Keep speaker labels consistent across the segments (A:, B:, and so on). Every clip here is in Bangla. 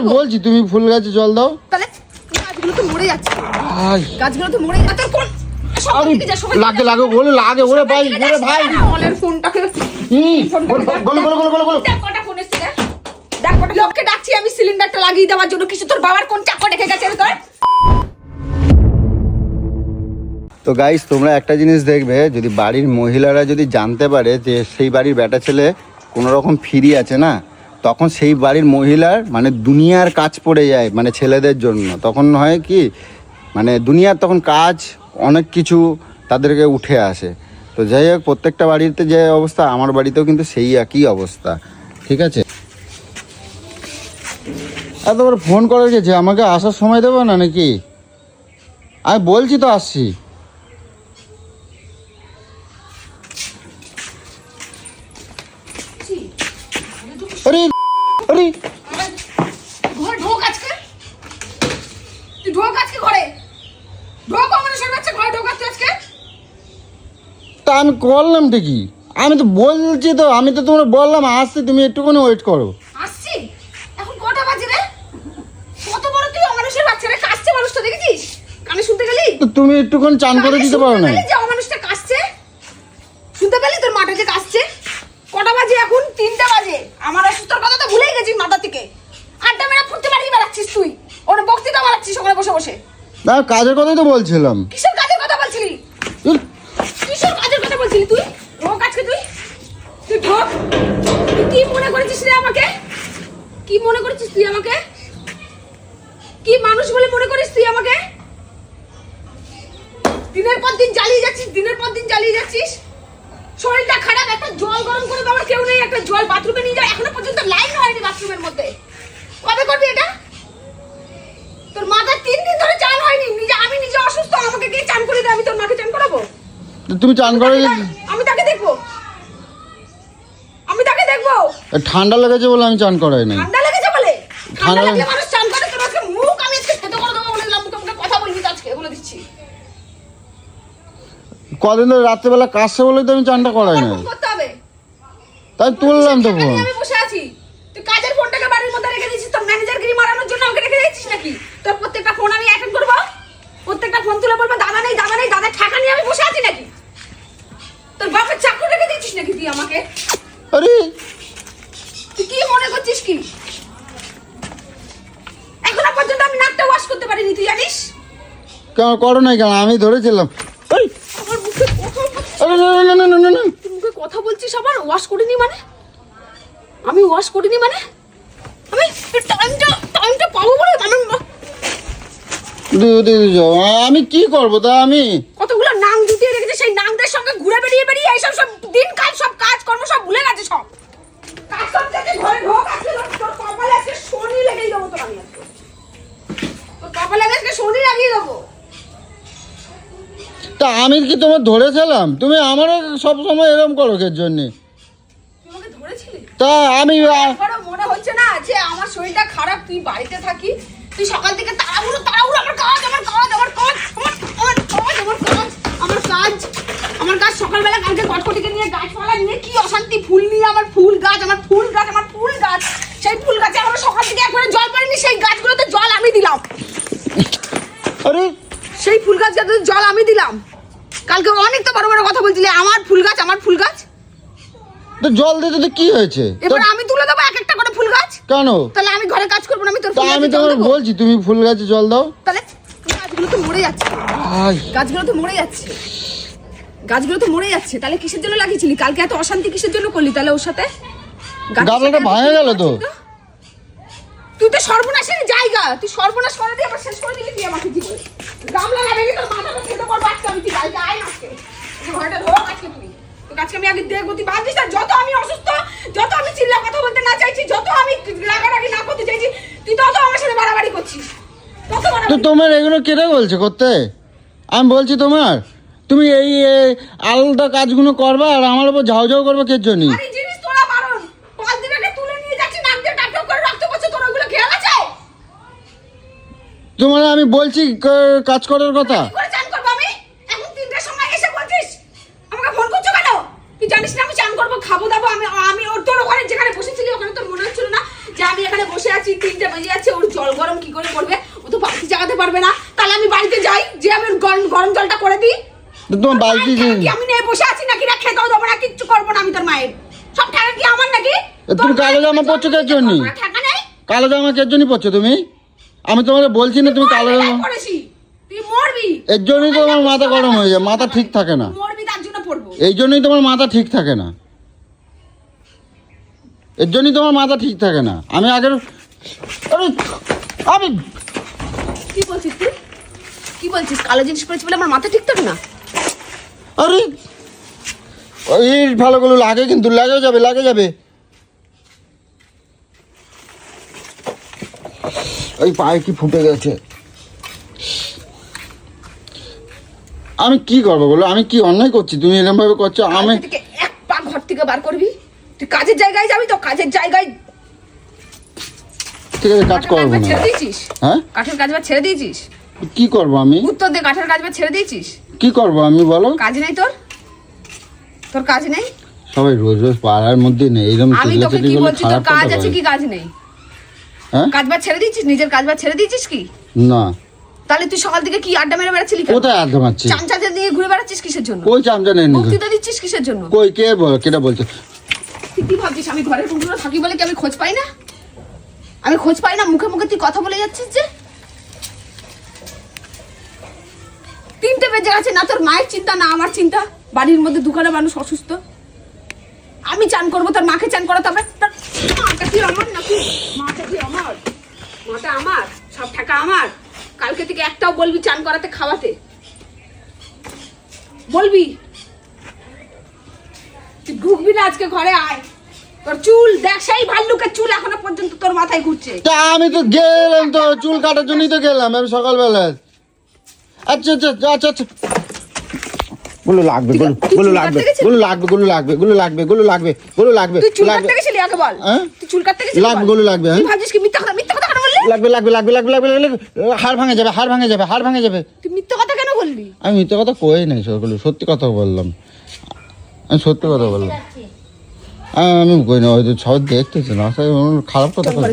A: তোমার বলছি তুমি ফুল গাছে জল দাও।
B: তাহলে গাছগুলো তো মরে যাচ্ছে। গাছগুলো তো মরে যাচ্ছে। কোন
A: লাগে লাগে বলে লাগে ওরে ভাই ওরে ভাই।
B: কলের ফোনটাকে।
A: হুম
B: ফোনটাকে দেখ।
A: বলো বলো বলো বলো বলো
B: কটা ফোন এসছে। দেখ। কটা। লোককে ডাকছি আমি সিলিন্ডারটা লাগিয়ে দেওয়ার জন্য। কিছু তোর বাবার কোন চাকর রেখে গেছে তোর
C: তো গাইস তোমরা একটা জিনিস দেখবে যদি বাড়ির মহিলারা যদি জানতে পারে যে সেই বাড়ির বেটা ছেলে কোনো রকম ফ্রি আছে না তখন সেই বাড়ির মহিলার মানে দুনিয়ার কাজ পড়ে যায় মানে ছেলেদের জন্য। তখন হয় কি মানে দুনিয়ার তখন কাজ, অনেক কিছু তাদেরকে উঠে আসে। তো যাই হোক, প্রত্যেকটা বাড়িতে যে অবস্থা, আমার বাড়িতেও কিন্তু সেই একই অবস্থা। ঠিক আছে?
A: আর এতবার ফোন করে গেছে আমাকে আসার সময় দেবো না নাকি? আমি বলছি তো আসছি। আরে।
B: ঘরে ঢোক আজকে? তুই ঢোক আজকে ঘরে? ঢোক আমার সব বাচ্চা ঘরে ঢোক আজকে?
A: তা আমি করলাম ঠিকই। আমি তো বলছি তো আমি তো তোমার বললাম আসছি তুমি একটুখানি ওয়েট করো।
B: আসছি? এখন কটা বাজে রে? কত বড় তুই অমানুষের বাচ্চা রে? কাশছে মানুষটা দেখেছিস? কানে শুনতে গেলি?
A: তো তুমি একটুখানি চান করে দিতে পারো না
B: পেলি যে অমানুষটা কাশছে শুনতে পেলি তোর মাটা যে কাশছে কটা বাজে এখন তিনটা বাজে আমার অসুস্থর কথা তো ভুলেই গেছিস মাথা থেকে আড্ডা মেরা ফুটতে মারিয়ে বেড়াচ্ছিস তুই ওর বক্তৃতা মারাচ্ছিস ওখানে বসে বসে
A: না কাজের কথাই তো বলছিলাম।
B: কিসের কাজের কথা বলছিলি? কিসের কাজের কথা বলছিলি তুই? ঢোক আজকে তুই? তুই ঢোক। তুই কি মনে করেছিস রে আমাকে? কি মনে করেছিস তুই আমাকে? কি মানুষ বলে মনে করিস তুই আমাকে? দিনের পর দিন জ্বালিয়ে যাচ্ছিস দিনের পর দিন জ্বালিয়ে যাচ্ছিস। শরীরটা খারাপ একটা জল গরম করে দেওয়ার কেউ নেই একটা জল বাথরুমে নিয়ে যায় এখনও পর্যন্ত লাইন হয়নি বাথরুমের মধ্যে। কবে করবি এটা? তোর মাথার তিন দিন ধরে আমি নিজে অসুস্থ আমাকে কে চান করে দে আমি তোর মাকে চান করাবো?
A: তুমি চান করে
B: আমি তাকে দেখব। আমি তাকে দেখব।
A: ঠান্ডা লেগেছে বলে আমি চান করাই নাই।
B: ঠান্ডা লেগেছে বলে? ঠান্ডা লাগলে মানুষ চান করে তোর আজকে মুখ আমি আজকে খেতে করে দেবো বলে দিলাম মুখে মুখে কথা বলবি আজকে বলে দিচ্ছি।
A: কদিন ধরে রাত্রেবেলা কাজছে বলে তো আমি চানটা করাই নাই। তাই তুললাম তো ফোন
B: আমি বসে আছি তুই কাজের ফোনটাকে বাড়ির মধ্যে রেখে দিয়েছিস তোর ম্যানেজার গিরি মারানোর জন্য আমাকে রেখে দিয়েছিস নাকি তোর প্রত্যেকটা ফোন আমি অ্যাটেন্ড করব প্রত্যেকটা ফোন তুলে বলব দাদা নেই দাদা নেই দাদা ঠাকা নিয়ে আমি বসে আছি নাকি তোর বাপের চাকরি রেখে দিয়েছিস নাকি তুই আমাকে
A: আরে
B: তুই কি মনে করছিস কি এখনও পর্যন্ত আমি নাকটা ওয়াশ করতে পারিনি তুই জানিস
A: কেন করো নাই কেন? আমি ধরেছিলাম।
B: মুখে কথা বলছিস?
A: না না না না না না
B: তুই কথা বলছিস আবার? ওয়াশ করিনি মানে? আমি ওয়াশ করিনি মানে? আমি টাইমটা টাইমটা পাবো বলে আমি
A: দে- দে- দে আমি কি করব? তা আমি
B: কতগুলো নাং জুটিয়ে রেখেছি সেই নাংদের সঙ্গে ঘুরে বেরিয়ে বেরিয়ে এইসব সব দিন কাজ সব কাজ কর্ম সব ভুলে গেছে সব। কাজ করতে যে ঘরে ঢোক আজকে তোর- তোর কপালে আজকে শনি লেগেই দেবো তোর আমি আজকে। তোর কপালে আমি আজকে শনি লাগিয়ে দেবো।
A: তা আমি কি তোমার ধরেছিলাম? তুমি আমারও সব সময় এরকম করো এর জন্যে।
B: ধরেছিলি?
A: তা আমি
B: মনে হচ্ছে না যে আমার শরীরটা খারাপ তুই বাড়িতে থাকি তুই সকাল থেকে তাড়াহুড়ো তাড়াহুড়ো আমার কাজ আমার কাজ আমার কাজ আমার কাজ আমার কাজ আমার কাজ আমার কাজ সকালবেলা কালকে কটকটিকে নিয়ে গাছপালা নিয়ে কি অশান্তি ফুল নিয়ে আমার ফুল গাছ আমার ফুল গাছ আমার ফুল গাছ। সেই ফুল গাছে আমরা সকাল থেকে একবারে জল পাইনি সেই গাছগুলোতে জল আমি দিলাম।
A: আরে
B: সেই ফুল গাছগুলোতে জল আমি দিলাম। কালকে অনেক তো বড় বড় কথা বলছিলি আমার ফুল গাছ আমার ফুল গাছ।
A: তো জল দিতে তো কি হয়েছে?
B: এবার আমি তুলে দেবো এক একটা করে ফুল গাছ।
A: কেন?
B: তাহলে আমি ঘরে কাজ করব না আমি তোর ফুল
A: আমি
B: গাছে
A: তোমার বলছি তুমি ফুল গাছে জল দাও।
B: তাহলে গাছগুলো তো মরে যাচ্ছে। গাছগুলো তো মরে যাচ্ছে। গাছগুলো তো মরে যাচ্ছে। তাহলে কিসের জন্য লাগিয়েছিলি? কালকে এত অশান্তি কিসের জন্য করলি? তাহলে ওর সাথে? এত
A: ভাঙে গেল তো।
B: তুই তো সর্বনাশের জায়গা। তুই সর্বনাশ করে দিয়ে আবার শেষ করে দিলি তুই আমাকে করে গামলা না ভেঙে তোর মাথাটা খেতে করব আজকে আমি তুই বাড়িতে আয় আজকে। ঘরটা ধরো আজকে তুই তোকে আজকে আমি আগে দেখব তুই বাদ দিস না। যত আমি অসুস্থ যত আমি চিল্লা কথা বলতে না চাইছি যত আমি রাগারাগি না করতে চাইছি তুই তত আমার সাথে বাড়াবাড়ি করছিস।
A: তো তোমার এগুলো কেটে বলছে করতে? আমি বলছি তোমার তুমি এই আলাদা কাজগুলো করবা আর আমার উপর ঝাউ ঝাউ করবে কে জন্য
B: আর এই জিনিস তোরা বারণ পাঁচ দিন আগে তুলে নিয়ে যাচ্ছি নাক দিয়ে টাক টাক করে রক্ত পড়ছে তোর ওগুলো খেয়াল আছে
A: তোমার আমি বলছি ক- কাজ করার কথা।
B: কি চান করব আমি? এখন তিনটার সময় এসে বলছিস? আমাকে ফোন করছ কেন? তুই জানিস না আমি চান করব খাব দাবো আমি আমি ওর তোর ওখানে যেখানে বসেছিলি ওখানে তোর মনে হচ্ছিল না যে আমি এখানে বসে আছি তিনটে বেজে যাচ্ছে ওর জল গরম কি করে করবে? ও তো জাগাতে পারবে না। তাহলে আমি বাড়িতে যাই যে আমি গরম গরম জলটা করে দিই।
A: তোমার বালতি
B: আমি নিয়ে বসে আছি নাকি? না খেতেও দেবো না কিচ্ছু করব না আমি তোর মায়ের। সব কি আমার নাকি?
A: তুমি কালো জামা পরছো কার জন্যে? কালো জামা কে জন্য পড়ছো তুমি? আমি তোমাকে বলছি না তুমি কালো
B: মরবি।
A: এর জন্যই তো আমার মাথা গরম হয়ে যায় মাথা ঠিক থাকে না। এই জন্যই তোমার মাথা ঠিক থাকে না। এর জন্যই তোমার মাথা ঠিক থাকে না। আমি আগের আরে আমি
B: কি বলছিস তুই? কি বলছিস? কালো জিনিস পরেছি বলে আমার মাথা ঠিক থাকে না?
A: আরে ওই ভালোগুলো লাগে কিন্তু লাগে যাবে লাগে যাবে। ওই পায়ে কি ফুটে গেছে? আমি কি করব বলো? আমি কি অন্যায় করছি? তুমি এরকম ভাবে করছ আমি
B: এক পা ঘর থেকে বার করবি? তুই কাজের জায়গায় যাবি তো? কাজের জায়গায়
A: ঠিক আছে কাজ করব না।
B: ছেড়ে দিয়েছিস?
A: হ্যাঁ?
B: কাঠের কাজ বা ছেড়ে দিয়েছিস?
A: কি করব আমি?
B: উত্তর দিয়ে কাঠের কাজ বা ছেড়ে দিয়েছিস?
A: কি করব আমি বলো?
B: কাজ নেই তোর? তোর কাজ নেই?
A: সবাই রোজ রোজ পাড়ার মধ্যে নেই এরকম
B: আমি তোকে কি বলছি? তোর কাজ আছে কি কাজ নেই?
A: হ্যাঁ?
B: কাজ বাজ ছেড়ে নিজের কাজ বাজ ছেড়ে কি?
A: না।
B: তাহলে তুই সকাল থেকে কি আড্ডা মেরে বেড়াচ্ছিলি
A: কোথায় আড্ডা মারছি
B: চামচাতে দিয়ে ঘুরে বেড়াচ্ছিস কিসের জন্য?
A: কই চামচা নেই
B: বক্তৃতা দিচ্ছিস কিসের জন্য?
A: কই কে বল কেটা বলছে?
B: তুই কি ভাবছিস আমি ঘরের থাকি বলে কি আমি খোঁজ পাই না? আমি খোঁজ পাই না? মুখে মুখে তুই কথা বলে যাচ্ছিস যে? তিনটে বেজে আছে না তোর মায়ের চিন্তা না আমার চিন্তা। বাড়ির মধ্যে দুখানা মানুষ অসুস্থ। আমি চান করব তোর মাকে চান করাতে হবে। তোর মাটা কি আমার নাকি? আমার মাটা আমার সব টাকা আমার। কালকে থেকে একটাও বলবি চান করাতে খাওয়াতে। বলবি? তুই ঢুকবি না আজকে ঘরে আয়। তোর চুল দেখ সেই ভাল্লুকের চুল এখনও পর্যন্ত তোর মাথায় ঘুরছে।
A: তা আমি তো গেলাম তো চুল কাটার জন্যই তো গেলাম আমি সকালবেলা। আচ্ছা আচ্ছা আচ্ছা আচ্ছা গুলো লাগবে গুলো গুলো লাগবে গুলো লাগবে গুলো লাগবে গুলো লাগবে গুলো লাগবে গুলো লাগবে
B: তুই চুল কাটতে গেছিলি? আগে বল।
A: হ্যাঁ?
B: তুই চুল কাটতে গেছিলি?
A: লাগবে, গুলো লাগবে, হ্যাঁ?
B: ভাবছিস কি মিথ্যা
A: লাগবে লাগবে লাগবে লাগবে লাগবে লাগবে হাড় ভাঙে যাবে হাড় ভাঙে যাবে হাড় ভাঙে যাবে।
B: তুই মিথ্যা কথা কেন বললি?
A: আমি মিথ্যে কথা কই নাই সকলে সত্যি কথা বললাম। আমি সত্যি কথা বললাম। আমি কই না হয়তো সবাই দেখতেছে না আসলে খারাপ কথা
B: তোর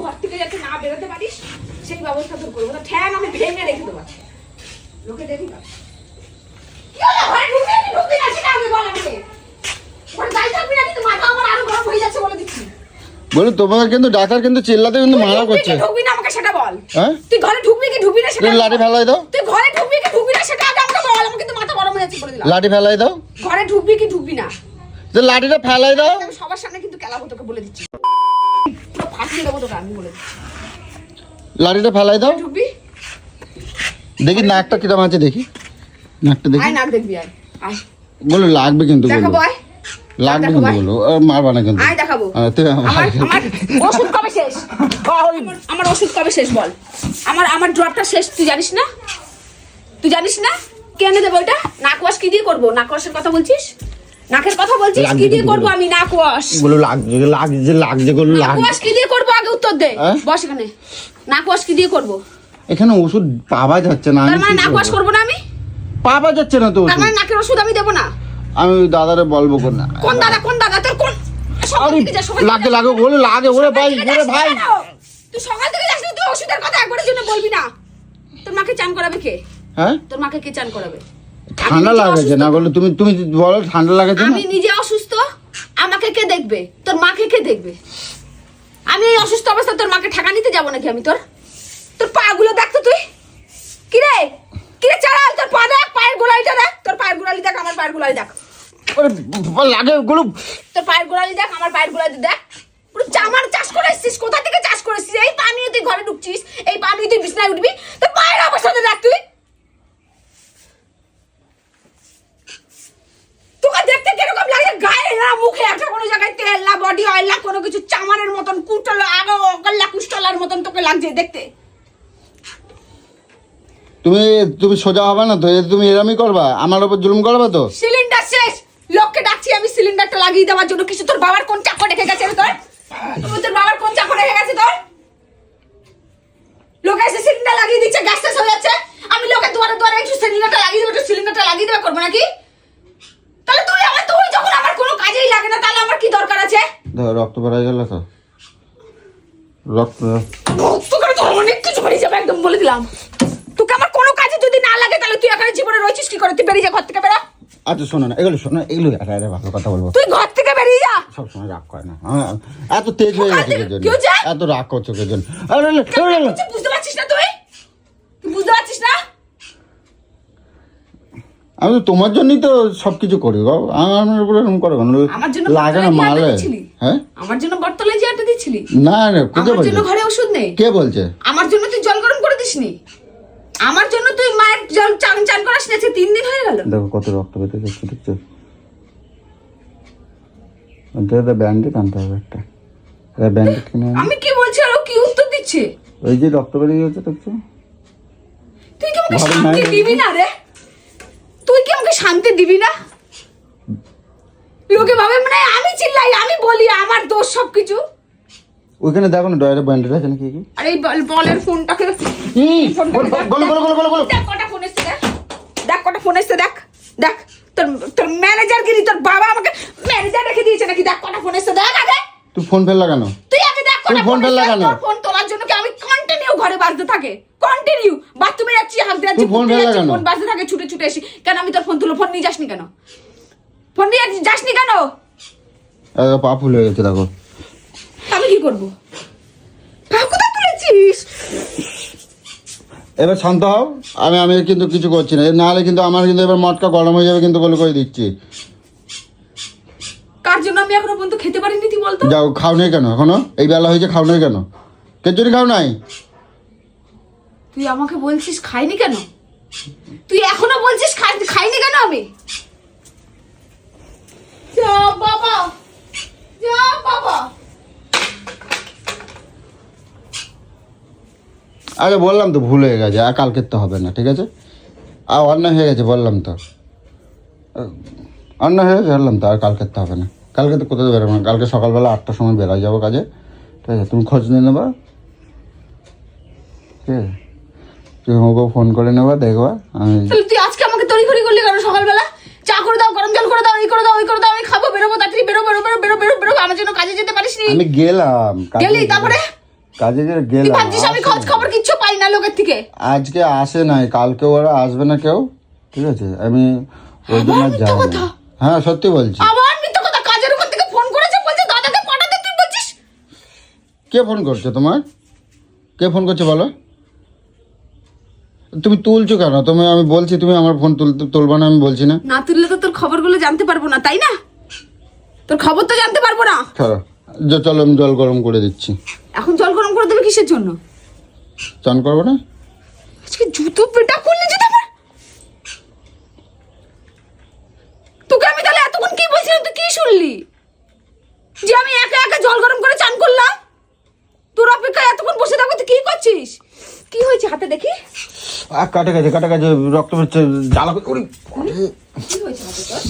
B: ঘরে থেকে যাতে না বেরোতে পারিস সেই ব্যবস্থা তোর করব না। ঠ্যাং আমি ভেঙে রেখে দেবো লোকে দেখি না। কি হলো? ঘরে ঢুকবি কি ঢুকবি না সেটা আগে। বল ঘরে যাই থাকবি না কিন্তু মাথা আমার আরও গরম হয়ে যাচ্ছে বলে দিচ্ছি।
A: বলে তোমাকে কিন্তু ডাক্তার কিন্তু চিল্লাতে কিন্তু
B: ঢুকবি
A: করছে।
B: ঢুকবি না আমাকে সেটা বল।
A: হ্যাঁ?
B: তুই ঘরে ঢুকবি কি ঢুকবি না সেটা
A: লাঠি ফেলাই দাও।
B: তুই ঘরে ঢুকবি কি ঢুকবি না সেটা আমাকে বল আমার কিন্তু মাথা গরম হয়ে যাচ্ছে বলে দিলাম।
A: লাঠি ফেলাই দাও।
B: ঘরে ঢুকবি কি ঢুকবি না।
A: যে লাঠিটা ফেলাই দাও।
B: আমি সবার সামনে কিন্তু কেলাবো তোকে বলে দিচ্ছি। পুরো ফাটিয়ে দেবো তোকে আমি বলে দিচ্ছি।
A: লাঠিটা ফেলাই দাও।
B: ঢুকবি?
A: দেখি নাকটা কিরম আছে দেখি। নাকটা দেখি।
B: আয় নাক দেখবি আয়। আয়।
A: বলো লাগবে কিন্তু বলো
B: দেখাবো আয়
A: লাগবে কিন্তু
B: আয়।
A: বলো। মারবা না কিন্তু।
B: আয় দেখাবো।
A: আমার-
B: ওষুধ কবে শেষ? আমার- ওষুধ কবে শেষ বল? আমার আমার ড্রপটা শেষ তুই জানিস না? তুই জানিস না? কে এনে দেবো নাক ওয়াশ কি দিয়ে করব? নাক ওয়াশের কথা বলছিস? নাকের কথা বলছিস? কি দিয়ে করব আমি নাক ওয়াশ
A: বলো লাগছে লাগছে লাগছে গুলো
B: নাক ওয়াশ কি দিয়ে করব? আগে উত্তর দে।
A: হ্যাঁ?
B: বস এখানে। নাক ওয়াশ কি দিয়ে করব?
A: এখানে ওষুধ পাওয়া যাচ্ছে না
B: তার মানে নাক ওয়াশ
A: করব?
B: করব না আমি?
A: পাওয়া যাচ্ছে না তো
B: তার মানে নাকের ওষুধ আমি দেবো না?
A: আমি দাদারে বলব কোন না।
B: কোন দাদা কোন দাদা? তোর কোন
A: আরে
B: সকাল
A: লাগে। লাগে বলে লাগে ওরে ভাই ওরে ভাই।
B: তুই সকাল থেকে যাস তুই ওষুধের কথা একবারের জন্য বলবি না। তোর মাকে চান করাবে কে?
A: হ্যাঁ?
B: তোর মাকে কে চান করাবে?
A: ঠান্ডা লাগাছে। না বলে তুমি তুমি বলো ঠান্ডা লাগাছে
B: আমি নিজে অসুস্থ আমাকে কে দেখবে? তোর মাকে কে দেখবে? আমি এই অসুস্থ অবস্থা তোর মাকে ঠেকা নিতে যাব নাকি আমি তোর? তোর পা গুলো দেখ তো তুই। কিরে? কিরে চালাল তোর পা দেখ পায়ের গোড়ালিটা দেখ তোর পায়ের গোড়ালি দেখ আমার পায়ের গোড়ালি দেখ।
A: লাগে গুলো
B: তোর পায়ের গোড়ালি দেখ আমার পায়ের গোড়ালি দেখ। পুরো চামার চাষ করে এসছিস কোথা থেকে চাষ করেছিস? এই পা নিয়ে তুই ঘরে ঢুকছিস এই পা নিয়ে তুই বিছনায় উঠবি তোর পায়ের দেখ তুই। তোকে দেখতে কীরকম লাগে? গায়ে না মুখে একটা কোনো জায়গায় তেল না বডি অয়েল না কোনো কিছু চামারের মতন কুটল আগে অকল্লা কুষ্টলার মতন তোকে লাগছে দেখতে।
A: তুমি তুমি সোজা হবে না তো? তুমি এরমই করবা আমার উপর জুলুম করবা তো?
B: সিলিন্ডার শেষ! সিলিন্ডারটা লাগিয়ে দেওয়ার জন্য কিছু তোর বাবার কোন চাকর রেখে গেছে রে তোর? তোর বাবার কোন চাকর রেখে গেছে তোর? লোকে এসে সিলিন্ডার লাগিয়ে দিচ্ছে গ্যাস শেষ হয়ে যাচ্ছে। আমি লোকের দুয়ারে দুয়ারে একটু সিলিন্ডারটা লাগিয়ে দেবো একটু সিলিন্ডারটা লাগিয়ে দেবে করব নাকি? তাহলে তুই আমার তুই যখন আমার কোনো কাজেই লাগে না তাহলে আমার কি দরকার আছে?
A: রক্ত বেড়ে গেল তো। রক্ত
B: রক্ত করে তোর অনেক কিছু বেরিয়ে যাবে একদম বলে দিলাম। তোকে আমার কোনো কাজে যদি না লাগে তাহলে তুই এখানে জীবনে রয়েছিস কি করে? তুই বেরিয়ে যা ঘর থেকে বেরা।
A: আচ্ছা শোনো না এগুলো শোনো এগুলো আরে আরে ভালো কথা বলব।
B: তুই ঘর থেকে বেরিয়ে যা।
A: সবসময় রাগ করে না হ্যাঁ, এত তেজ হয়ে গেছে? এত রাগ করছ আরে,
B: বুঝতে পারছিস না তুই? বুঝতে পারছিস না?
A: আমি তো তোমার জন্যই তো সবকিছু করি গো আমার উপরে এরকম করো কেন
B: আমার জন্য
A: লাগে না মালে। হ্যাঁ?
B: আমার জন্য বটতলায় যে আটা দিচ্ছিলি?
A: না না
B: আমার জন্য ঘরে ওষুধ নেই?
A: কে বলছে?
B: আমার জন্য তুই জল গরম করে দিসনি? আমার জন্য তুই মায়ের জল চান চান করাস না তিন দিন হয়ে গেল।
A: দেখো কত রক্ত বেঁধে যাচ্ছে দেখছ। এটা ব্যান্ডেড আনতে হবে একটা। ব্যান্ডেড কিনে।
B: আমি কি বলছি? আর ও কি উত্তর দিচ্ছে?
A: ওই যে রক্ত বেরিয়ে যাচ্ছে দেখছ?
B: তুই কি আমাকে শান্তি দিবি না রে? তুই কি আমাকে শান্তি দিবি না? লোকে ভাবে মানে আমি চিল্লাই আমি বলি আমার দোষ সবকিছু।
A: ওইখানে দেখো না ডয়ারে ব্যান্ডেড আছে নাকি কি
B: আর এই বলের ফোনটাকে
A: বলো বলো বলো বলো বলো
B: দেখ কটা ফোন এসেছে দেখ। দেখ কটা ফোন এসেছে দেখ দেখ। তোর তোর ম্যানেজার গিরি তোর বাবা আমাকে ম্যানেজার রেখে দিয়েছে নাকি? দেখ কটা ফোন এসেছে দেখ আগে।
A: তুই ফোন ফেল লাগানো।
B: তুই আগে দেখ কটা
A: ফোন ফেল লাগানো।
B: ফোন তোলার জন্য কি আমি কন্টিনিউ ঘরে বাজতে থাকে? কন্টিনিউ বাথরুমে যাচ্ছি হাত দিচ্ছি
A: তুই ফোন ফেল লাগানো।
B: ফোন বাজতে থাকে ছুটে ছুটে এসে কেন আমি তোর ফোন তুলো ফোন নিয়ে যাসনি কেন? ফোন নিয়ে যাসনি কেন?
A: আরে, পা ফুল হয়ে গেছে দেখো।
B: আমি কি করব? কোথায় তুলেছিস?
A: এবার শান্ত হও। আমি আমি কিন্তু কিছু করছি না। নাহলে কিন্তু আমার কিন্তু এবার মটকা গরম হয়ে যাবে কিন্তু বলে করে দিচ্ছি?
B: কার জন্য আমি এখনও পর্যন্ত খেতে পারিনি তুই বলতো?
A: যাও খাও নাই কেন এখনও? এই বেলা হয়েছে খাও নাই কেন? কে জন্য খাও নাই?
B: তুই আমাকে বলছিস খাইনি কেন? তুই এখনও বলছিস খাই- খাইনি কেন আমি? যা বাবা! যা বাবা!
A: আরে বললাম তো ভুল হয়ে গেছে আর কালকের তো হবে না ঠিক আছে আর অন্যায় হয়ে গেছে বললাম তো অন্যায় হয়ে গেছে বললাম তো আর কালকের তো হবে না কালকে তো কোথাও বেরোবো না কালকে সকালবেলা আটটার সময় বেরোয় যাব কাজে ঠিক আছে তুমি খোঁজ নিয়ে নেবা ঠিক আছে তুমি আমাকে ফোন করে নেবা দেখবা আমি
B: তুই আজকে আমাকে তড়ি ঘড়ি করলি কেন সকালবেলা চা করে দাও গরম জল করে দাও এই করে দাও ওই করে দাও আমি খাব বেরোবো তাড়াতাড়ি বেরো বেরো বেরো বেরো বেরো বেরো আমার জন্য কাজে যেতে পারিস নি
A: আমি গেলাম
B: গেলি, তারপরে?
A: কাজে যে গেলাম
B: ভাবছিস আমি খোঁজ খবর কিচ্ছু পাই না লোকের থেকে?
A: আজকে আসে নাই কালকে ওরা আসবে না কেউ ঠিক আছে? আমি ওই জন্য আর
B: মিথ্যা
A: যাই হ্যাঁ সত্যি বলছি।
B: আবার মিথ্যে কথা? কাজের ওখান থেকে ফোন করেছে? বলছে দাদাকে পাঠাতে তুই বলছিস?
A: কে ফোন করছে তোমার? কে ফোন করছে বলো? তুমি তুলছো কেন? তুমি আমি বলছি তুমি আমার ফোন তুলতে তুলবা না আমি বলছি না।
B: না তুললে তো তোর খবরগুলো জানতে পারব না তাই না? তোর খবর তো জানতে পারব না।
A: চলো যে চলো আমি জল গরম করে দিচ্ছি।
B: এখন জল গরম করে দেবে কিসের জন্য?
A: চান করব না?
B: আজকে জুতো পেটা করলে জুতো পর তোকে আমি তাহলে এতক্ষণ কি বলছিলাম? তুই কি শুনলি? যে আমি একা একা জল গরম করে চান করলাম? তোর অপেক্ষায় এতক্ষণ বসে থাকব তুই কি করছিস? কি হয়েছে হাতে দেখি?
A: আর কাটে গেছে কাটে গেছে রক্ত হচ্ছে জ্বালা করে-
B: কি হয়েছে হাতে তোর?